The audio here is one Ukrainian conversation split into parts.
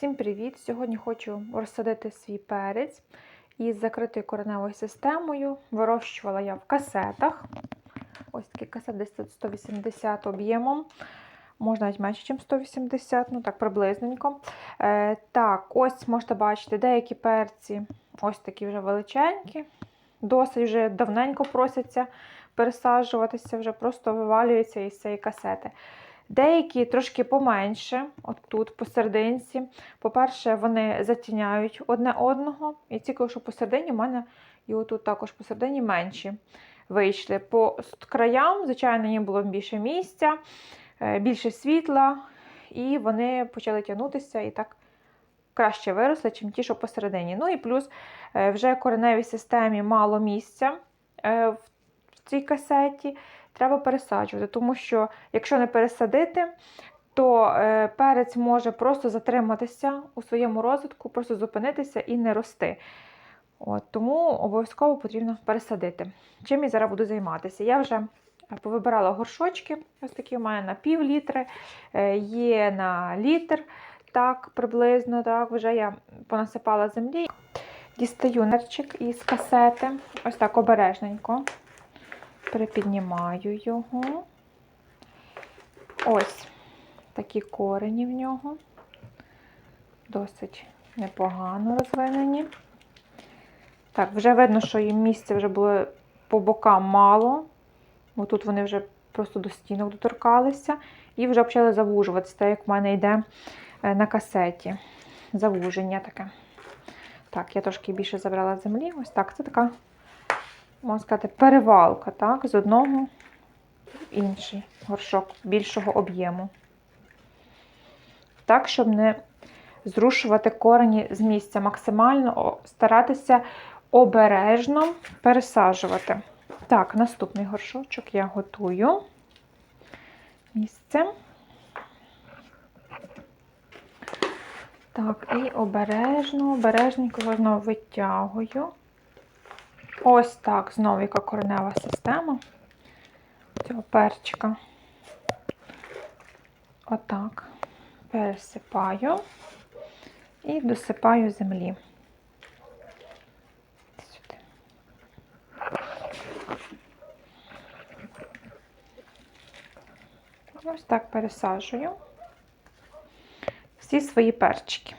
Всім привіт! Сьогодні хочу розсадити свій перець із закритою кореневою системою. Вирощувала я в касетах. Ось такий касет десь тут 180 об'ємом. Можна навіть менше, ніж 180, ну так приблизненько. Е, так, ось можете бачити, деякі перці ось такі вже величенькі. Досить вже давненько просяться пересаджуватися, вже просто вивалюються із цієї касети. Деякі трошки поменше, от тут посерединці. По-перше, вони затіняють одне одного. І цікаво, що посередині в мене і отут також посередині менші вийшли. По краям, звичайно, їм було більше місця, е, більше світла, і вони почали тягнутися і так краще виросли, ніж ті, що посередині. Ну і плюс е, вже кореневій системі мало місця е, в цій касеті треба пересаджувати, тому що якщо не пересадити, то е, перець може просто затриматися у своєму розвитку, просто зупинитися і не рости. От, Тому обов'язково потрібно пересадити. Чим я зараз буду займатися? Я вже повибирала горшочки, ось такі у мене на пів літри, е, є на літр, так, приблизно. так, Вже я понасипала землі. Дістаю нерчик із касети, ось так обережненько припіднімаю його. Ось такі корені в нього. Досить непогано розвинені. Так, вже видно, що їм місця вже було по бокам мало, бо тут вони вже просто до стінок доторкалися і вже почали завужуватися, так як в мене йде е, на касеті. Завуження таке. Так, я трошки більше забрала землі. Ось так, це така можна сказати, перевалка так, з одного в інший горшок більшого об'єму. Так, щоб не зрушувати корені з місця, максимально старатися обережно пересаджувати. Так, наступний горшочок я готую місце. Так, і обережно, обережненько знову витягую. Ось так, знову яка коренева система цього перчика. Отак. Пересипаю і досипаю землі. Сюди. Ось так пересаджую всі свої перчики.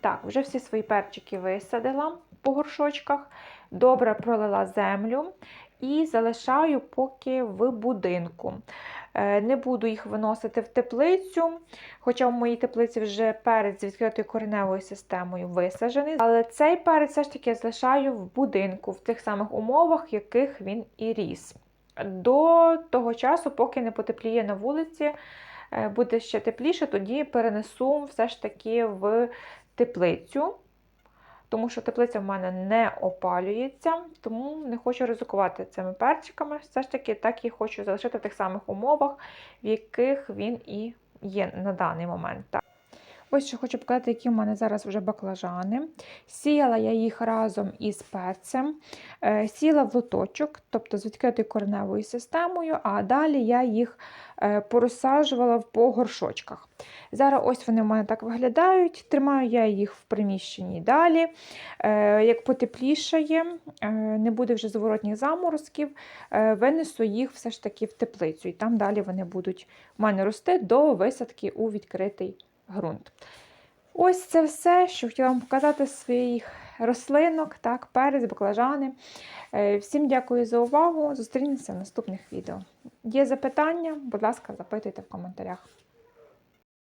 Так, вже всі свої перчики висадила по горшочках добре пролила землю і залишаю поки в будинку. Е, не буду їх виносити в теплицю, хоча в моїй теплиці вже перець з відкритою кореневою системою висаджений. Але цей перець все ж таки залишаю в будинку, в тих самих умовах, в яких він і ріс. До того часу, поки не потепліє на вулиці, е, буде ще тепліше, тоді перенесу все ж таки в теплицю тому що теплиця в мене не опалюється, тому не хочу ризикувати цими перчиками. Все ж таки, так і хочу залишити в тих самих умовах, в яких він і є на даний момент. Так. Ось що хочу показати, які в мене зараз вже баклажани. Сіяла я їх разом із перцем, е, сіла в лоточок, тобто з відкритою кореневою системою, а далі я їх е, порозсаджувала по горшочках. Зараз ось вони в мене так виглядають. Тримаю я їх в приміщенні далі. Е, як потеплішає, не буде вже зворотніх заморозків, винесу їх все ж таки в теплицю. І там далі вони будуть в мене рости до висадки у відкритий ґрунт. Ось це все, що хотіла вам показати своїх рослинок, так, перець, баклажани. Е, всім дякую за увагу. Зустрінемося в наступних відео. Є запитання, будь ласка, запитуйте в коментарях.